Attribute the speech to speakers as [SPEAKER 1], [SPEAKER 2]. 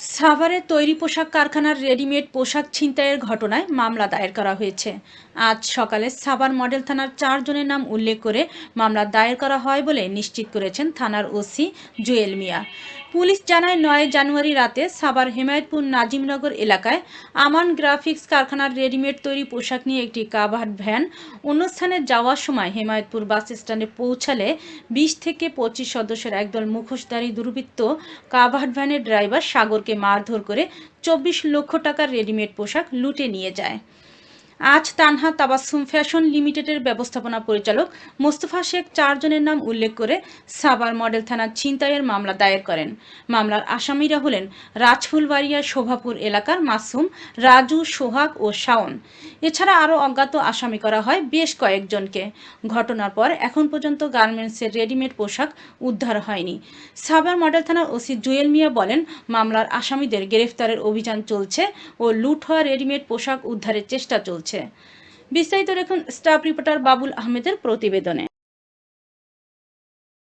[SPEAKER 1] সাভারের তৈরি পোশাক কারখানার রেডিমেড পোশাক ছিনতাইয়ের ঘটনায় মামলা দায়ের করা হয়েছে। আজ সকালে সাভার মডেল থানার চারজনের নাম উল্লেখ করে মামলা দায়ের করা হয় বলে নিশ্চিত করেছেন থানার ওসি জুয়েল মিয়া। পুলিশ জানায়, নয় জানুয়ারি রাতে সাভার হেমায়তপুর নাজিমনগর এলাকায় আমান গ্রাফিক্স কারখানার রেডিমেড তৈরি পোশাক নিয়ে একটি কাভার্ড ভ্যান অনুষ্ঠানে যাওয়ার সময় হেমায়তপুর বাস স্ট্যান্ডে পৌঁছালে বিশ থেকে পঁচিশ সদস্যের একদল মুখোশধারী দুর্বৃত্ত কাভার্ড ভ্যানের ড্রাইভার সাগরকে মারধর করে চব্বিশ লক্ষ টাকার রেডিমেড পোশাক লুটে নিয়ে যায়। আজ তানহা তাবাসুম ফ্যাশন লিমিটেডের ব্যবস্থাপনা পরিচালক মোস্তফা শেখ চারজনের নাম উল্লেখ করে সাবার মডেল থানার ছিনতাইয়ের মামলা দায়ের করেন। মামলার আসামিরা হলেন রাজফুলবাড়িয়া শোভাপুর এলাকার মাসুম রাজু, সোহাগ ও শাওন। এছাড়া আরও অজ্ঞাত আসামি করা হয় বেশ কয়েকজনকে। ঘটনার পর এখন পর্যন্ত গার্মেন্টসের রেডিমেড পোশাক উদ্ধার হয়নি। সাবার মডেল থানার ওসি জুয়েল মিয়া বলেন, মামলার আসামিদের গ্রেফতারের অভিযান চলছে ও লুট হওয়া রেডিমেড পোশাক উদ্ধারের চেষ্টা চলছে। বিস্তারিত দেখুন স্টাফ রিপোর্টার বাবুল আহমেদের প্রতিবেদনে।